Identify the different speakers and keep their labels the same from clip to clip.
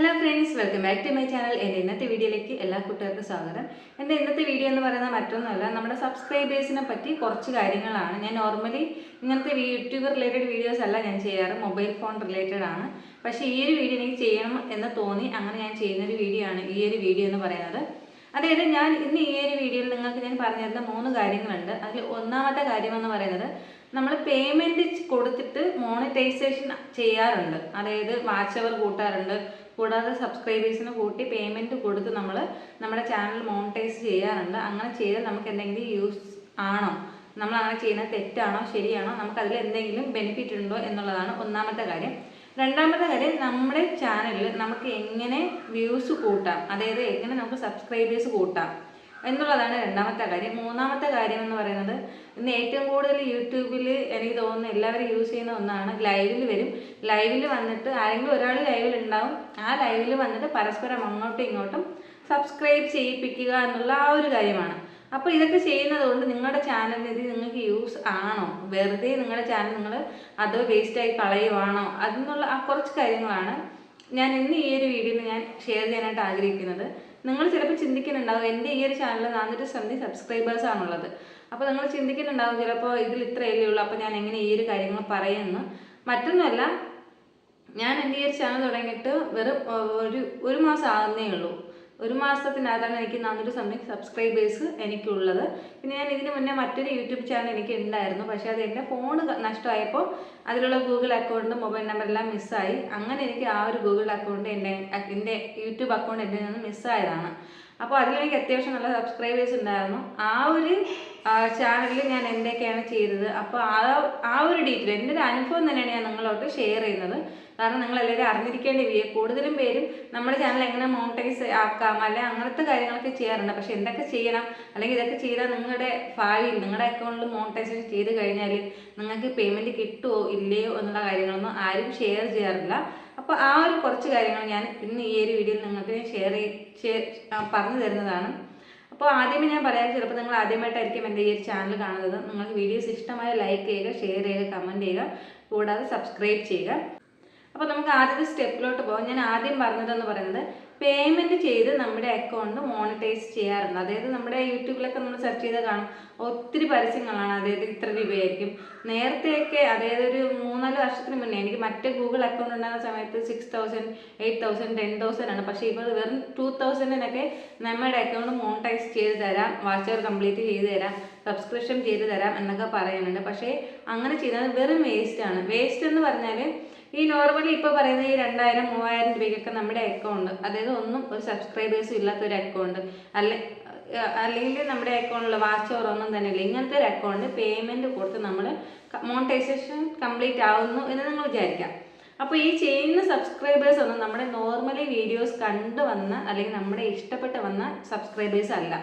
Speaker 1: Hello friends welcome back to my channel എന്റെ ഇന്നത്തെ വീഡിയോയിലേക്ക് എല്ലാ കൂട്ടുകാർക്കും സ്വാഗതം. എന്റെ ഇന്നത്തെ വീഡിയോ എന്ന് പറയുന്നത് മറ്റൊന്നുമല്ല നമ്മുടെ സബ്സ്ക്രൈബേഴ്സിനെ പറ്റി കുറച്ച് കാര്യങ്ങളാണ്. ഞാൻ നോർമലി ഇങ്ങനത്തെ യൂട്യൂബ് റിലേറ്റഡ് വീഡിയോസ് അല്ല ഞാൻ ചെയ്യാറ് മൊബൈൽ ഫോൺ റിലേറ്റഡ് ആണ്. പക്ഷേ ഈ ഒരു വീഡിയോ എനിക്ക് ചെയ്യണം എന്ന് തോന്നി അങ്ങനെ ഞാൻ ചെയ്യുന്നൊരു വീഡിയോ ആണ് ഈ ഒരു വീഡിയോ എന്ന് പറയുന്നത്. അതായത് ഞാൻ ഇന്ന് ഈ ഒരു വീഡിയോയിൽ നിങ്ങൾക്ക് ഞാൻ പറഞ്ഞു പറഞ്ഞിരുന്ന മൂന്ന് കാര്യങ്ങളുണ്ട്. അതിൽ ഒന്നാമത്തെ കാര്യം എന്ന് പറയുന്നത് നമ്മൾ പേയ്മെന്റ് കൊടുത്തിട്ട് മോണിറ്റൈസേഷൻ ചെയ്യാറുണ്ട്. അതായത് വാച്ച് അവർ കൂട്ടാറുണ്ട് കൂടാതെ സബ്സ്ക്രൈബേഴ്സിന് കൂട്ടി പേയ്മെന്റ് കൊടുത്ത് നമ്മൾ നമ്മുടെ ചാനൽ മോണിറ്റൈസ് ചെയ്യാറുണ്ട്. അങ്ങനെ ചെയ്താൽ നമുക്ക് എന്തെങ്കിലും യൂസ് ആണോ? നമ്മൾ അങ്ങനെ ചെയ്യുന്നത് തെറ്റാണോ? ശരിയാണോ? നമുക്ക് അതിൽ എന്തെങ്കിലും ബെനിഫിറ്റ് ഉണ്ടോ എന്നുള്ളതാണ് ഒന്നാമത്തെ കാര്യം. രണ്ടാമത്തെ കാര്യം നമ്മുടെ ചാനലിൽ നമുക്ക് എങ്ങനെ വ്യൂസ് കൂട്ടാം? അതായത് എങ്ങനെ നമുക്ക് സബ്സ്ക്രൈബേഴ്സ് കൂട്ടാം? എന്നുള്ളതാണ് രണ്ടാമത്തെ കാര്യം. മൂന്നാമത്തെ കാര്യം എന്ന് പറയുന്നത് ഇന്ന് ഏറ്റവും കൂടുതൽ യൂട്യൂബിൽ എനിക്ക് തോന്നുന്നു എല്ലാവരും യൂസ് ചെയ്യുന്ന ഒന്നാണ് ലൈവിൽ വരും. ലൈവിൽ വന്നിട്ട് ആരെങ്കിലും ഒരാൾ ലൈവിൽ ഉണ്ടാവും. ആ ലൈവിൽ വന്നിട്ട് പരസ്പരം അങ്ങോട്ടും ഇങ്ങോട്ടും സബ്സ്ക്രൈബ് ചെയ്യിപ്പിക്കുക എന്നുള്ള ആ ഒരു കാര്യമാണ്. അപ്പോൾ ഇതൊക്കെ ചെയ്യുന്നത് കൊണ്ട് നിങ്ങളുടെ ചാനലിന് ഇത് നിങ്ങൾക്ക് യൂസ് ആണോ? വെറുതെ നിങ്ങളുടെ ചാനൽ നിങ്ങൾ അത് വേസ്റ്റായി കളയുവാണോ? അതെന്നുള്ള ആ കുറച്ച് കാര്യങ്ങളാണ് ഞാൻ ഇന്ന് ഈ ഒരു വീഡിയോയിൽ ഞാൻ ഷെയർ ചെയ്യാനായിട്ട് ആഗ്രഹിക്കുന്നത്. നിങ്ങൾ ചിലപ്പോൾ ചിന്തിക്കുന്നുണ്ടാവും എന്റെ ഈ ഒരു ചാനലിൽ നാനൂറ്റി സെവന്റി സബ്സ്ക്രൈബേഴ്സ് ആണുള്ളത്. അപ്പോൾ നിങ്ങൾ ചിന്തിക്കുന്നുണ്ടാവും ചിലപ്പോൾ ഇതിൽ ഇത്രയേ ഉള്ളൂ അപ്പോൾ ഞാൻ എങ്ങനെ ഈ ഒരു കാര്യങ്ങൾ പറയുന്നു. മറ്റൊന്നുമല്ല ഞാൻ എന്റെ ഈ ഒരു ചാനൽ തുടങ്ങിയിട്ട് വെറും ഒരു ഒരു മാസം ആകുന്നേ ഉള്ളൂ. ഒരു മാസത്തിനകത്താണ് എനിക്ക് നാനൂറ് സംതിങ് സബ്സ്ക്രൈബേഴ്സ് എനിക്കുള്ളത്. പിന്നെ ഞാൻ ഇതിന് മുന്നേ മറ്റൊരു യൂട്യൂബ് ചാനൽ എനിക്ക് ഉണ്ടായിരുന്നു പക്ഷേ അത് എന്റെ ഫോൺ നഷ്ടമായപ്പോൾ അതിലുള്ള ഗൂഗിൾ അക്കൗണ്ട് മൊബൈൽ നമ്പറെല്ലാം മിസ്സായി അങ്ങനെ എനിക്ക് ആ ഒരു ഗൂഗിൾ അക്കൗണ്ട് എന്റെ എന്റെ യൂട്യൂബ് അക്കൗണ്ട് എന്റെ നിന്ന് മിസ്സായതാണ് അപ്പോൾ അതിലെനിക്ക് അത്യാവശ്യം നല്ല സബ്സ്ക്രൈബേഴ്സ് ഉണ്ടായിരുന്നു. ആ ഒരു ചാനലിൽ ഞാൻ എന്തൊക്കെയാണ് ചെയ്തത്? അപ്പോൾ ആ ആ ഒരു ഡീറ്റെയിൽ എന്റെ ഒരു അനുഭവം തന്നെയാണ് ഞാൻ നിങ്ങളോട്ട് ഷെയർ ചെയ്യുന്നത്. കാരണം നിങ്ങൾ എല്ലാവരും അറിഞ്ഞിരിക്കേണ്ട വീഡിയോ കൂടുതലും പേരും നമ്മുടെ ചാനൽ എങ്ങനെ മോണിറ്റൈസ് ആക്കാം അല്ലെങ്കിൽ അങ്ങനത്തെ കാര്യങ്ങളൊക്കെ ചെയ്യാറുണ്ട്. പക്ഷെ എന്തൊക്കെ ചെയ്യണം അല്ലെങ്കിൽ ഇതൊക്കെ ചെയ്താൽ നിങ്ങളുടെ ഭാവിയിൽ നിങ്ങളുടെ അക്കൗണ്ടിൽ മോണിറ്റൈസേഷൻ ചെയ്ത് കഴിഞ്ഞാൽ നിങ്ങൾക്ക് പേയ്മെന്റ് കിട്ടുമോ ഇല്ലയോ എന്നുള്ള കാര്യങ്ങളൊന്നും ആരും ഷെയർ ചെയ്യാറില്ല. അപ്പോൾ ആ ഒരു കുറച്ച് കാര്യങ്ങൾ ഞാൻ ഇന്ന് ഈ ഒരു വീഡിയോയിൽ നിങ്ങൾക്ക് ഷെയർ ഷെയർ പറഞ്ഞു തരുന്നതാണ്. അപ്പോൾ ആദ്യമേ ഞാൻ പറയാൻ ചിലപ്പോൾ നിങ്ങൾ ആദ്യമായിട്ടായിരിക്കും എന്റെ ഈ ഒരു ചാനൽ കാണുന്നത്. നിങ്ങൾക്ക് വീഡിയോസ് ഇഷ്ടമായ ലൈക്ക് ചെയ്യുക ഷെയർ ചെയ്യുക കമന്റ് ചെയ്യുക കൂടാതെ സബ്സ്ക്രൈബ് ചെയ്യുക. അപ്പോൾ നമുക്ക് ആദ്യത്തെ സ്റ്റെപ്പിലോട്ട് പോകാം. ഞാൻ ആദ്യം പറഞ്ഞതെന്ന് പറയുന്നത് പേയ്മെന്റ് ചെയ്ത് നമ്മുടെ അക്കൗണ്ട് മോണിറ്റൈസ് ചെയ്യാറുണ്ട്. അതായത് നമ്മുടെ യൂട്യൂബിലൊക്കെ നമ്മൾ സെർച്ച് ചെയ്ത് കാണും. ഒത്തിരി പരസ്യങ്ങളാണ്. അതായത് ഇത്ര രൂപയായിരിക്കും. നേരത്തെയൊക്കെ അതായത് ഒരു മൂന്നാൽ വർഷത്തിന് മുന്നേ എനിക്ക് മറ്റേ ഗൂഗിൾ അക്കൗണ്ട് ഉണ്ടാകുന്ന സമയത്ത് six thousand eight thousand ten thousand ആണ്. പക്ഷേ ഇപ്പോൾ വെറും ടു തൗസൻഡിനൊക്കെ നമ്മുടെ അക്കൗണ്ട് മോണിറ്റൈസ് ചെയ്ത് തരാം. വാച്ചർ കംപ്ലീറ്റ് ചെയ്ത് തരാം. സബ്സ്ക്രിപ്ഷൻ ചെയ്ത് തരാം എന്നൊക്കെ പറയുന്നുണ്ട്. പക്ഷേ അങ്ങനെ ചെയ്യുന്നത് വെറും വേസ്റ്റ് ആണ്. വേസ്റ്റ് എന്ന് പറഞ്ഞാൽ ഈ നോർമലി ഇപ്പോൾ പറയുന്ന ഈ രണ്ടായിരം മൂവായിരം രൂപയ്ക്കൊക്കെ നമ്മുടെ അക്കൗണ്ട് അതായത് ഒന്നും ഒരു സബ്സ്ക്രൈബേഴ്സും ഇല്ലാത്ത ഒരു അക്കൗണ്ട് അല്ലെ അല്ലെങ്കിൽ നമ്മുടെ അക്കൗണ്ടിൽ വാച്ച് ഓർ ഒന്നും തന്നെ ഇല്ല. ഇങ്ങനത്തെ ഒരു അക്കൗണ്ട് പേയ്മെന്റ് കൊടുത്ത് നമ്മൾ മോണിറ്റൈസേഷൻ കംപ്ലീറ്റ് ആവുന്നു എന്ന് നിങ്ങൾ വിചാരിക്കാം. അപ്പോൾ ഈ ചെയ്യുന്ന സബ്സ്ക്രൈബേഴ്സ് ഒന്നും നമ്മുടെ നോർമലി വീഡിയോസ് കണ്ടു വന്ന അല്ലെങ്കിൽ നമ്മുടെ ഇഷ്ടപ്പെട്ട് വന്ന സബ്സ്ക്രൈബേഴ്സ് അല്ല.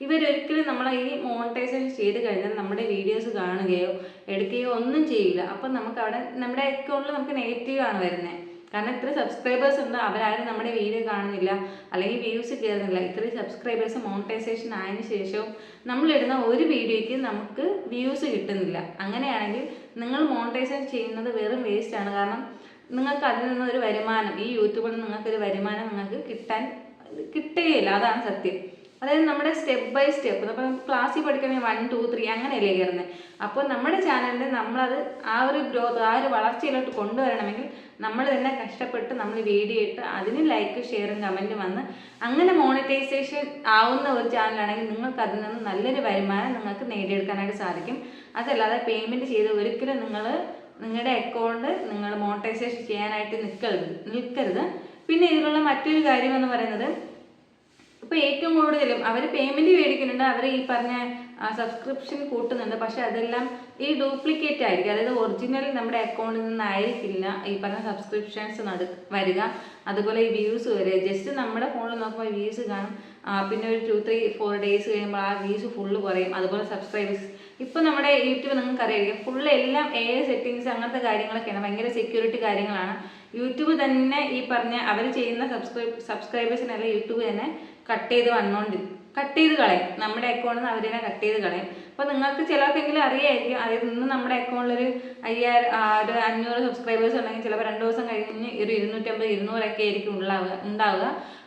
Speaker 1: ഇവരൊരിക്കലും നമ്മൾ ഈ മോണിറ്റൈസേഷൻ ചെയ്ത് കഴിഞ്ഞാൽ നമ്മുടെ വീഡിയോസ് കാണുകയോ എടുക്കുകയോ ഒന്നും ചെയ്യില്ല. അപ്പം നമുക്ക് അവിടെ നമ്മുടെ അക്കൗണ്ടിൽ നമുക്ക് നെഗറ്റീവാണ് വരുന്നത് കാരണം ഇത്ര സബ്സ്ക്രൈബേഴ്സ് ഉണ്ട്. അവരാരും നമ്മുടെ വീഡിയോ കാണുന്നില്ല. അല്ലെങ്കിൽ വ്യൂസ് കയറുന്നില്ല. ഇത്രയും സബ്സ്ക്രൈബേഴ്സ് മോണിറ്റൈസേഷൻ ആയതിനു ശേഷവും നമ്മളിടുന്ന ഒരു വീഡിയോയ്ക്ക് നമുക്ക് വ്യൂസ് കിട്ടുന്നില്ല. അങ്ങനെയാണെങ്കിൽ നിങ്ങൾ മോണിറ്റൈസേഷൻ ചെയ്യുന്നത് വെറും വേസ്റ്റ് ആണ്. കാരണം നിങ്ങൾക്ക് അതിൽ നിന്നൊരു വരുമാനം ഈ യൂട്യൂബിൽ നിങ്ങൾക്കൊരു വരുമാനം നിങ്ങൾക്ക് കിട്ടാൻ കിട്ടുകയില്ല. അതാണ് സത്യം. അതായത് നമ്മുടെ സ്റ്റെപ്പ് ബൈ സ്റ്റെപ്പ് അപ്പം ക്ലാസ്സിൽ പഠിക്കണമെങ്കിൽ വൺ ടു ത്രീ അങ്ങനെയല്ലേ കയറുന്നത് അപ്പോൾ നമ്മുടെ ചാനലിൽ നമ്മളത് ആ ഒരു ഗ്രോത്ത് ആ ഒരു വളർച്ചയിലോട്ട് കൊണ്ടുവരണമെങ്കിൽ നമ്മൾ തന്നെ കഷ്ടപ്പെട്ട് നമ്മൾ വീഡിയോ ഇട്ട് അതിന് ലൈക്ക് ഷെയറും കമന്റും വന്ന് അങ്ങനെ മോണിറ്റൈസേഷൻ ആവുന്ന ഒരു ചാനലാണെങ്കിൽ നിങ്ങൾക്ക് അതിൽ നിന്ന് നല്ലൊരു വരുമാനം നിങ്ങൾക്ക് നേടിയെടുക്കാനായിട്ട് സാധിക്കും. അതല്ലാതെ പേയ്മെന്റ് ചെയ്ത് ഒരിക്കലും നിങ്ങൾ നിങ്ങളുടെ അക്കൗണ്ട് നിങ്ങൾ മോണിറ്റൈസേഷൻ ചെയ്യാനായിട്ട് നിൽക്കരുത് നിൽക്കരുത്. പിന്നെ ഇതിലുള്ള മറ്റൊരു കാര്യം എന്ന് പറയുന്നത് ഇപ്പോൾ ഏറ്റവും കൂടുതലും അവർ പേയ്മെന്റ് മേടിക്കുന്നുണ്ട് അവർ ഈ പറഞ്ഞ സബ്സ്ക്രിപ്ഷൻ കൂട്ടുന്നുണ്ട്. പക്ഷേ അതെല്ലാം ഈ ഡ്യൂപ്ലിക്കേറ്റ് ആയിരിക്കും. അതായത് ഒറിജിനൽ നമ്മുടെ അക്കൗണ്ടിൽ നിന്നായിരിക്കില്ല ഈ പറഞ്ഞ സബ്സ്ക്രിപ്ഷൻസ് നട വരിക. അതുപോലെ ഈ വ്യൂസ് വരിക. ജസ്റ്റ് നമ്മുടെ ഫോണിൽ നോക്കുമ്പോൾ വ്യൂസ് കാണും. പിന്നെ ഒരു ടു ത്രീ ഫോർ ഡേയ്സ് കഴിയുമ്പോൾ ആ വ്യൂസ് ഫുള്ള് കുറയും. അതുപോലെ സബ്സ്ക്രൈബേഴ്സ് ഇപ്പോൾ നമ്മുടെ യൂട്യൂബ് നിങ്ങൾക്ക് അറിയായിരിക്കും ഫുൾ എല്ലാം ഏഴ് സെറ്റിങ്സ് അങ്ങനത്തെ കാര്യങ്ങളൊക്കെയാണ് ഭയങ്കര സെക്യൂരിറ്റി കാര്യങ്ങളാണ്. യൂട്യൂബ് തന്നെ ഈ പറഞ്ഞ അവർ ചെയ്യുന്ന സബ്സ്ക്രൈബ് സബ്സ്ക്രൈബേഴ്സിനല്ല യൂട്യൂബ് തന്നെ കട്ട് ചെയ്ത് വന്നുകൊണ്ട് കട്ട് ചെയ്ത് കളയും. നമ്മുടെ അക്കൗണ്ടിൽ നിന്ന് അവർ തന്നെ കട്ട് ചെയ്ത് കളയും. അപ്പോൾ നിങ്ങൾക്ക് ചിലർക്കെങ്കിലും അറിയായിരിക്കും അതായത് ഇന്ന് നമ്മുടെ അക്കൗണ്ടിൽ ഒരു അയ്യായിരം ഒരു അഞ്ഞൂറ് സബ്സ്ക്രൈബേഴ്സ് ഉണ്ടെങ്കിൽ ചിലപ്പോൾ രണ്ട് ദിവസം കഴിഞ്ഞ് ഒരു ഇരുന്നൂറ്റമ്പത് ഇരുന്നൂറൊക്കെ ആയിരിക്കും ഉണ്ടാവുക ഉണ്ടാവുക.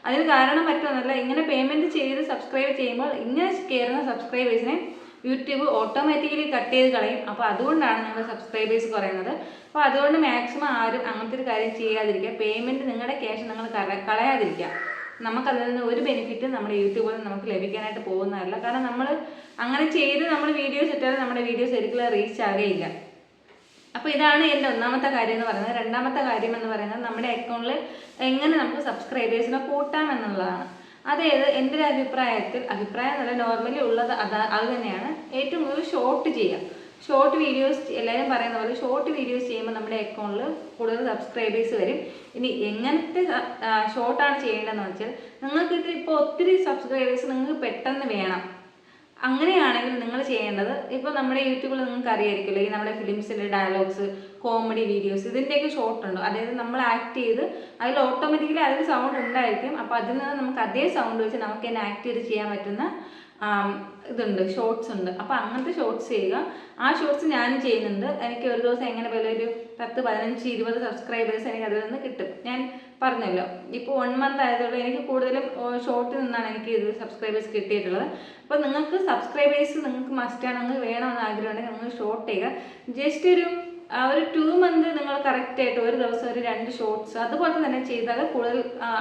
Speaker 1: അതിന് കാരണം മറ്റൊന്നല്ല ഇങ്ങനെ പേയ്മെന്റ് ചെയ്ത് സബ്സ്ക്രൈബ് ചെയ്യുമ്പോൾ ഇങ്ങനെ കയറുന്ന സബ്സ്ക്രൈബേഴ്സിനെ യൂട്യൂബ് ഓട്ടോമാറ്റിക്കലി കട്ട് ചെയ്ത് കളയും. അപ്പോൾ അതുകൊണ്ടാണ് നിങ്ങളുടെ സബ്സ്ക്രൈബേഴ്സ് കുറയുന്നത് അപ്പോൾ അതുകൊണ്ട് മാക്സിമം ആരും അങ്ങനത്തെ ഒരു കാര്യം ചെയ്യാതിരിക്കുക. പേയ്മെന്റ് നിങ്ങളുടെ ക്യാഷ് നിങ്ങൾ കള- കളയാതിരിക്കുക. നമുക്കതിൽ നിന്ന് ഒരു ബെനിഫിറ്റ് നമ്മുടെ യൂട്യൂബിൽ നിന്ന് നമുക്ക് ലഭിക്കാനായിട്ട് പോകുന്നതല്ല. കാരണം നമ്മൾ അങ്ങനെ ചെയ്ത് നമ്മൾ വീഡിയോസ് ഇട്ടാൽ നമ്മുടെ വീഡിയോസ് ഒരിക്കലും റീച്ച് ആകുകയില്ല അപ്പോൾ ഇതാണ് എന്റെ ഒന്നാമത്തെ കാര്യം എന്ന് പറയുന്നത്. രണ്ടാമത്തെ കാര്യം എന്ന് പറയുന്നത് നമ്മുടെ അക്കൗണ്ടിൽ എങ്ങനെ നമുക്ക് സബ്സ്ക്രൈബേഴ്സിനെ കൂട്ടാം എന്നുള്ളതാണ്. അതായത് എന്റെ ഒരു അഭിപ്രായത്തിൽ അഭിപ്രായം എന്നല്ല നോർമലി ഉള്ളത് അത് അത് തന്നെയാണ്. ഏറ്റവും കൂടുതൽ ഷോർട്ട് ചെയ്യുക. ഷോർട്ട് വീഡിയോസ് എല്ലാവരും പറയുന്ന പോലെ ഷോർട്ട് വീഡിയോസ് ചെയ്യുമ്പോൾ നമ്മുടെ അക്കൗണ്ടിൽ കൂടുതൽ സബ്സ്ക്രൈബേഴ്സ് വരും. ഇനി എങ്ങനത്തെ ഷോർട്ടാണ് ചെയ്യേണ്ടതെന്ന് വെച്ചാൽ നിങ്ങൾക്ക് ഇതിൽ ഇപ്പോൾ ഒത്തിരി സബ്സ്ക്രൈബേഴ്സ് നിങ്ങൾക്ക് പെട്ടെന്ന് വേണം. അങ്ങനെയാണെങ്കിൽ നിങ്ങൾ ചെയ്യേണ്ടത് ഇപ്പോൾ നമ്മുടെ യൂട്യൂബിൽ നിങ്ങൾക്ക് അറിയായിരിക്കുമല്ലോ ഈ നമ്മുടെ ഫിലിംസിന്റെ ഡയലോഗ്സ് കോമഡി വീഡിയോസ് ഇതിന്റെയൊക്കെ ഷോർട്ട് ഉണ്ട്. അതായത് നമ്മൾ ആക്ട് ചെയ്ത് അതിൽ ഓട്ടോമാറ്റിക്കലി അതിൽ സൗണ്ട് ഉണ്ടായിരിക്കും. അപ്പോൾ അതിൽ നിന്ന് നമുക്ക് അതേ സൗണ്ട് വെച്ച് നമുക്ക് തന്നെ ആക്ട് ചെയ്ത് ചെയ്യാൻ പറ്റുന്ന ഇതുണ്ട് ഷോർട്സ് ഉണ്ട്. അപ്പോൾ അങ്ങനത്തെ ഷോർട്സ് ചെയ്യുക. ആ ഷോർട്സ് ഞാൻ ചെയ്യുന്നുണ്ട്. എനിക്ക് ഒരു ദിവസം എങ്ങനെ പോലെ ഒരു പത്ത് പതിനഞ്ച് ഇരുപത് സബ്സ്ക്രൈബേഴ്സ് എനിക്ക് അതിൽ നിന്ന് കിട്ടും. ഞാൻ പറഞ്ഞല്ലോ ഇപ്പോൾ വൺ മന്ത് ആയതുകൊണ്ട് എനിക്ക് കൂടുതലും ഷോർട്ടിൽ നിന്നാണ് എനിക്ക് ഇത് സബ്സ്ക്രൈബേഴ്സ് കിട്ടിയിട്ടുള്ളത്. അപ്പോൾ നിങ്ങൾക്ക് സബ്സ്ക്രൈബേഴ്സ് നിങ്ങൾക്ക് മസ്റ്റാണ് നിങ്ങൾക്ക് വേണമെന്ന് ആഗ്രഹമുണ്ടെങ്കിൽ നിങ്ങൾ ഷോർട്ട് ചെയ്യുക. ജസ്റ്റ് ഒരു ഒരു ടു മന്ത് നിങ്ങൾ കറക്റ്റായിട്ട് ഒരു ദിവസം ഒരു രണ്ട് ഷോർട്സ് അതുപോലെ തന്നെ ചെയ്താൽ കൂടുതൽ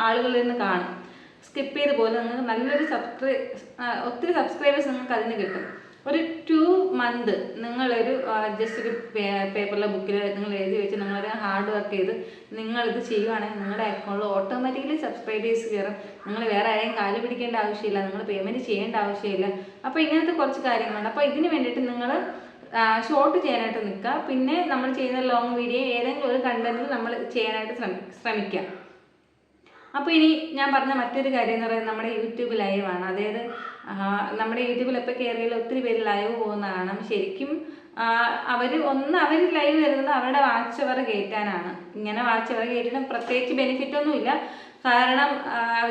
Speaker 1: ആളുകളിൽ നിന്ന് കാണും. സ്കിപ്പ് ചെയ്ത് പോലെ നിങ്ങൾക്ക് നല്ലൊരു സബ്സ്ക്രൈ ഒത്തിരി സബ്സ്ക്രൈബേഴ്സ് നിങ്ങൾക്ക് അതിന് കിട്ടും. ഒരു ടു മന്ത് നിങ്ങളൊരു ജസ്റ്റ് ഒരു പേപ്പറിലെ ബുക്കിൽ നിങ്ങൾ എഴുതി വെച്ച് നിങ്ങളൊരു ഹാർഡ് വർക്ക് ചെയ്ത് നിങ്ങളിത് ചെയ്യുവാണെങ്കിൽ നിങ്ങളുടെ അക്കൗണ്ടിൽ ഓട്ടോമാറ്റിക്കലി സബ്സ്ക്രൈബേഴ്സ് കയറും. നിങ്ങൾ വേറെ ആരെയും കാൽ പിടിക്കേണ്ട ആവശ്യമില്ല നിങ്ങൾ പേയ്മെന്റ് ചെയ്യേണ്ട ആവശ്യമില്ല. അപ്പോൾ ഇങ്ങനത്തെ കുറച്ച് കാര്യങ്ങളുണ്ട്. അപ്പോൾ ഇതിന് വേണ്ടിയിട്ട് നിങ്ങൾ ഷോർട്ട് ചെയ്യാനായിട്ട് നിൽക്കുക. പിന്നെ നമ്മൾ ചെയ്യുന്ന ലോങ് വീഡിയോ ഏതെങ്കിലും ഒരു കണ്ടന്റിൽ നമ്മൾ ചെയ്യാനായിട്ട് ശ്രമി ശ്രമിക്കുക. അപ്പോൾ ഇനി ഞാൻ പറഞ്ഞ മറ്റൊരു കാര്യം എന്ന് പറയുന്നത് നമ്മുടെ യൂട്യൂബ് ലൈവാണ് അതായത് നമ്മുടെ യൂട്യൂബിൽ എപ്പോൾ കയറിയാൽ ഒത്തിരി പേര് ലൈവ് പോകുന്ന കാണാം. ശരിക്കും അവർ ഒന്ന് അവർ ലൈവ് വരുന്നത് അവരുടെ വാച്ച് അവർ കയറ്റാനാണ്. ഇങ്ങനെ വാച്ച് അവർ കയറ്റുന്ന പ്രത്യേകിച്ച് ബെനിഫിറ്റ് ഒന്നുമില്ല കാരണം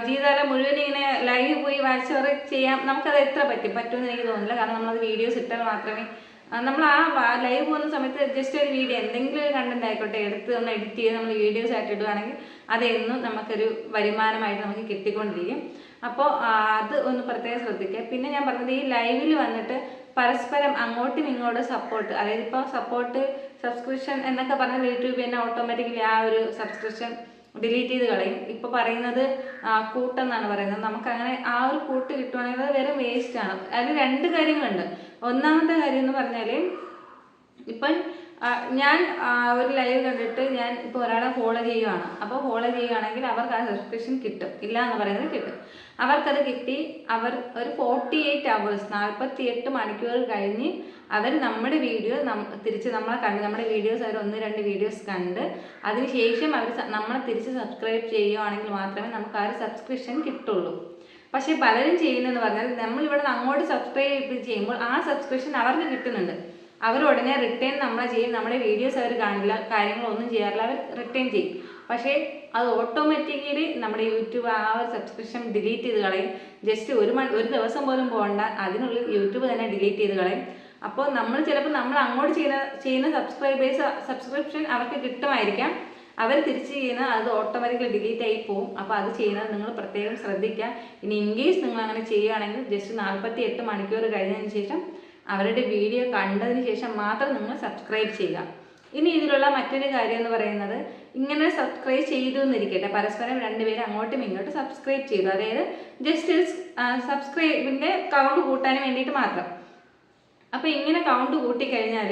Speaker 1: ജീവിതകാലം മുഴുവൻ ഇങ്ങനെ ലൈവ് പോയി വാച്ച് അവർ ചെയ്യാം. നമുക്കത് എത്ര പറ്റും? പറ്റുമെന്ന് എനിക്ക് തോന്നുന്നില്ല. കാരണം നമ്മളത് വീഡിയോസ് ഇട്ടാൽ മാത്രമേ നമ്മൾ ആ ലൈവ് പോകുന്ന സമയത്ത് ജസ്റ്റ് ഒരു വീഡിയോ എന്തെങ്കിലും ഒരു കണ്ടന്റ് ആയിക്കോട്ടെ എടുത്ത് ഒന്ന് എഡിറ്റ് ചെയ്ത് നമ്മൾ വീഡിയോസ് ആയിട്ട് ഇടുകയാണെങ്കിൽ അതെന്നും നമുക്കൊരു വരുമാനമായിട്ട് നമുക്ക് കിട്ടിക്കൊണ്ടിരിക്കും. അപ്പോൾ അത് ഒന്ന് പ്രത്യേകം ശ്രദ്ധിക്കുക. പിന്നെ ഞാൻ പറഞ്ഞത് ഈ ലൈവിൽ വന്നിട്ട് പരസ്പരം അങ്ങോട്ടും ഇങ്ങോട്ടും സപ്പോർട്ട് അതായത് ഇപ്പോൾ സപ്പോർട്ട് സബ്സ്ക്രിപ്ഷൻ എന്നൊക്കെ പറഞ്ഞാൽ യൂട്യൂബ് തന്നെ ഓട്ടോമാറ്റിക്കലി ആ ഒരു സബ്സ്ക്രിപ്ഷൻ ഡിലീറ്റ് ചെയ്ത് കളയും. ഇപ്പോൾ പറയുന്നത് കൂട്ടെന്നാണ് പറയുന്നത്. നമുക്ക് അങ്ങനെ ആ ഒരു കൂട്ട് കിട്ടുവാണെങ്കിൽ അത് വെറും വേസ്റ്റ് ആണ്. അതിൽ രണ്ട് കാര്യങ്ങളുണ്ട്. ഒന്നാമത്തെ കാര്യം എന്ന് പറഞ്ഞാൽ ഇപ്പം ഞാൻ ഒരു ലൈവ് കണ്ടിട്ട് ഞാൻ ഇപ്പോൾ ഒരാളെ ഫോളോ ചെയ്യുവാണ്. അപ്പോൾ ഫോളോ ചെയ്യുകയാണെങ്കിൽ അവർക്ക് ആ സബ്സ്ക്രിപ്ഷൻ കിട്ടും. ഇല്ല എന്ന് പറയുന്നത് കിട്ടും. അവർക്കത് കിട്ടി. അവർ ഒരു ഫോർട്ടി എയ്റ്റ് അവേഴ്സ് നാൽപ്പത്തി എട്ട് മണിക്കൂർ കഴിഞ്ഞ് അവർ നമ്മുടെ വീഡിയോ തിരിച്ച് നമ്മളെ കണ്ട് നമ്മുടെ വീഡിയോസ് അവർ ഒന്ന് രണ്ട് വീഡിയോസ് കണ്ട് അതിനുശേഷം അവർ നമ്മളെ തിരിച്ച് സബ്സ്ക്രൈബ് ചെയ്യുകയാണെങ്കിൽ മാത്രമേ നമുക്ക് ആ ഒരു സബ്സ്ക്രിപ്ഷൻ കിട്ടുള്ളൂ. പക്ഷേ പലരും ചെയ്യുന്നതെന്ന് പറഞ്ഞാൽ നമ്മൾ ഇവിടെ അങ്ങോട്ട് സബ്സ്ക്രൈബ് ചെയ്യുമ്പോൾ ആ സബ്സ്ക്രിപ്ഷൻ അവർക്ക് കിട്ടുന്നുണ്ട്. അവർ ഉടനെ റിട്ടേൺ നമ്മളെ ചെയ്യും. നമ്മുടെ വീഡിയോസ് അവർ കാണില്ല കാര്യങ്ങളൊന്നും ചെയ്യാറില്ല. അവർ റിട്ടേൺ ചെയ്യും. പക്ഷേ അത് ഓട്ടോമാറ്റിക്കലി നമ്മുടെ യൂട്യൂബ് ആ ഒരു സബ്സ്ക്രിപ്ഷൻ ഡിലീറ്റ് ചെയ്ത് കളയും. ജസ്റ്റ് ഒരു മണി ഒരു ദിവസം പോലും പോകണ്ട അതിനുള്ളിൽ യൂട്യൂബ് തന്നെ ഡിലീറ്റ് ചെയ്ത് കളയും. അപ്പോൾ നമ്മൾ ചിലപ്പോൾ നമ്മൾ അങ്ങോട്ട് ചെയ്യുന്ന ചെയ്യുന്ന സബ്സ്ക്രൈബേഴ്സ് സബ്സ്ക്രിപ്ഷൻ അവർക്ക് കിട്ടുമായിരിക്കാം. അവർ തിരിച്ച് ചെയ്യുന്ന അത് ഓട്ടോമാറ്റിക്കലി ഡിലീറ്റ് ആയി പോകും അപ്പോൾ അത് ചെയ്യുന്നത് നിങ്ങൾ പ്രത്യേകം ശ്രദ്ധിക്കുക. ഇനി ഇൻ കേസ് നിങ്ങൾ അങ്ങനെ ചെയ്യുകയാണെങ്കിൽ ജസ്റ്റ് നാൽപ്പത്തി എട്ട് മണിക്കൂർ കഴിഞ്ഞതിന് ശേഷം അവരുടെ വീഡിയോ കണ്ടതിന് ശേഷം മാത്രം നിങ്ങൾ സബ്സ്ക്രൈബ് ചെയ്യുക. ഇനി ഇതിലുള്ള മറ്റൊരു കാര്യം എന്ന് പറയുന്നത് ഇങ്ങനെ സബ്സ്ക്രൈബ് ചെയ്തു എന്നിരിക്കട്ടെ. പരസ്പരം രണ്ടുപേരും അങ്ങോട്ടും ഇങ്ങോട്ടും സബ്സ്ക്രൈബ് ചെയ്തു. അതായത് ജസ്റ്റ് സബ്സ്ക്രൈബിന്റെ കൗണ്ട് കൂട്ടാൻ വേണ്ടിയിട്ട് മാത്രം. അപ്പോൾ ഇങ്ങനെ കൗണ്ട് കൂട്ടിക്കഴിഞ്ഞാൽ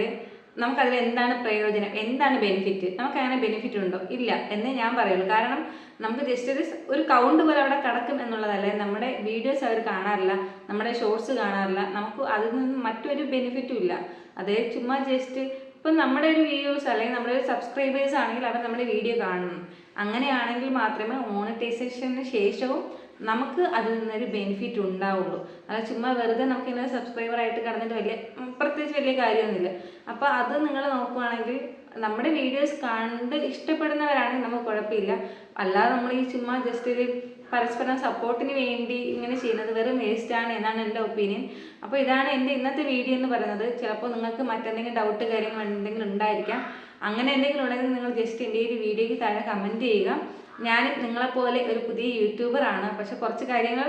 Speaker 1: നമുക്കതിൽ എന്താണ് പ്രയോജനം? എന്താണ് ബെനിഫിറ്റ് നമുക്ക് അങ്ങനെ ബെനിഫിറ്റ് ഉണ്ടോ? ഇല്ല എന്ന് ഞാൻ പറയുള്ളൂ. കാരണം നമുക്ക് ജസ്റ്റ് ഒരു ഒരു കൗണ്ട് പോലെ അവിടെ കിടക്കും എന്നുള്ളതല്ല. നമ്മുടെ വീഡിയോസ് അവർ കാണാറില്ല. നമ്മുടെ ഷോർട്സ് കാണാറില്ല. നമുക്ക് അതിൽ നിന്ന് മറ്റൊരു ബെനിഫിറ്റും ഇല്ല. അതേ ചുമ്മാ ജസ്റ്റ് ഇപ്പം നമ്മുടെ ഒരു വ്യൂവേഴ്സ് അല്ലെങ്കിൽ നമ്മുടെ ഒരു സബ്സ്ക്രൈബേഴ്സ് ആണെങ്കിൽ അവർ നമ്മുടെ വീഡിയോ കാണണം അങ്ങനെയാണെങ്കിൽ മാത്രമേ മോണിറ്റൈസേഷന് ശേഷവും നമുക്ക് അതിൽ നിന്നൊരു ബെനിഫിറ്റ് ഉണ്ടാവുള്ളൂ. അല്ല ചുമ്മാ വെറുതെ നമുക്ക് ഇങ്ങനെ സബ്സ്ക്രൈബറായിട്ട് കിടന്നിട്ട് വലിയ പ്രത്യേകിച്ച് വലിയ കാര്യമൊന്നുമില്ല. അപ്പോൾ അത് നിങ്ങൾ നോക്കുവാണെങ്കിൽ നമ്മുടെ വീഡിയോസ് കണ്ട് ഇഷ്ടപ്പെടുന്നവരാണെങ്കിൽ നമുക്ക് കുഴപ്പമില്ല. അല്ലാതെ നമ്മൾ ഈ ചുമ്മാ ജസ്റ്റ് ഒരു പരസ്പരം സപ്പോർട്ടിന് വേണ്ടി ഇങ്ങനെ ചെയ്യുന്നത് വെറും വേസ്റ്റാണ് എന്നാണ് എന്റെ ഒപ്പീനിയൻ അപ്പോൾ ഇതാണ് എന്റെ ഇന്നത്തെ വീഡിയോ എന്ന് പറയുന്നത്. ചിലപ്പോൾ നിങ്ങൾക്ക് മറ്റെന്തെങ്കിലും ഡൗട്ട് കാര്യങ്ങൾ എന്തെങ്കിലും ഉണ്ടായിരിക്കാം. അങ്ങനെ എന്തെങ്കിലും ഉണ്ടെങ്കിൽ നിങ്ങൾ ജസ്റ്റ് എന്റെ ഒരു വീഡിയോയ്ക്ക് താഴെ കമന്റ് ചെയ്യുക. ഞാനും നിങ്ങളെപ്പോലെ ഒരു പുതിയ യൂട്യൂബറാണ് പക്ഷെ കുറച്ച് കാര്യങ്ങൾ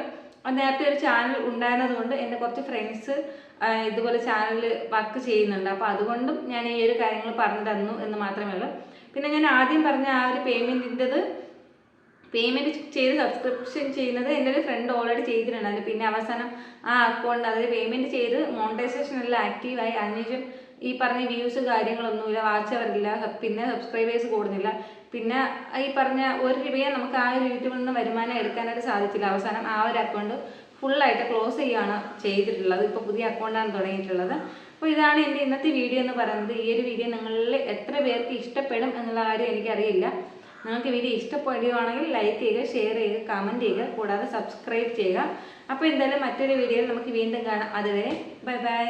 Speaker 1: നേരത്തെ ഒരു ചാനൽ ഉണ്ടായിരുന്നത് കൊണ്ട് എന്റെ കുറച്ച് ഫ്രണ്ട്സ് ഇതുപോലെ ചാനലിൽ വർക്ക് ചെയ്യുന്നുണ്ട്. അപ്പോൾ അതുകൊണ്ടും ഞാൻ ഈ ഒരു കാര്യങ്ങൾ പറഞ്ഞു തന്നു എന്ന് മാത്രമേ ഉള്ളൂ. പിന്നെ ഞാൻ ആദ്യം പറഞ്ഞ ആ ഒരു പേയ്മെന്റിന്റെത് പേയ്മെന്റ് ചെയ്ത് സബ്സ്ക്രിപ്ഷൻ ചെയ്യുന്നത് എന്റെ ഒരു ഫ്രണ്ട് ഓൾറെഡി ചെയ്തിട്ടുണ്ടായിരുന്നു പിന്നെ അവസാനം ആ അക്കൗണ്ട് അതിൽ പേയ്മെന്റ് ചെയ്ത് മോണിറ്റൈസേഷൻ എല്ലാം ആക്റ്റീവായി അതിനുശേഷം ഈ പറഞ്ഞ വ്യൂസ് കാര്യങ്ങളൊന്നുമില്ല. വാച്ച് അവറില്ല പിന്നെ സബ്സ്ക്രൈബേഴ്സ് കൂടുന്നില്ല. പിന്നെ ഈ പറഞ്ഞ ഒരു രൂപയെ നമുക്ക് ആ ഒരു യൂട്യൂബിൽ നിന്ന് വരുമാനം എടുക്കാനായിട്ട് സാധിച്ചില്ല. അവസാനം ആ ഒരു അക്കൗണ്ട് ഫുള്ളായിട്ട് ക്ലോസ് ചെയ്യുകയാണ് ചെയ്തിട്ടുള്ളത്. ഇപ്പോൾ പുതിയ അക്കൗണ്ടാണ് തുടങ്ങിയിട്ടുള്ളത്. അപ്പോൾ ഇതാണ് എന്റെ ഇന്നത്തെ വീഡിയോ എന്ന് പറയുന്നത്. ഈ ഒരു വീഡിയോ നിങ്ങളിൽ എത്ര പേർക്ക് ഇഷ്ടപ്പെടും എന്നുള്ള കാര്യം എനിക്കറിയില്ല. നിങ്ങൾക്ക് വീഡിയോ ഇഷ്ടപ്പെടുകയാണെങ്കിൽ ലൈക്ക് ചെയ്യുക ഷെയർ ചെയ്യുക കമന്റ് ചെയ്യുക കൂടാതെ സബ്സ്ക്രൈബ് ചെയ്യുക. അപ്പോൾ എന്തായാലും മറ്റൊരു വീഡിയോയിൽ നമുക്ക് വീണ്ടും കാണാം. അതുവരെ ബൈ ബൈ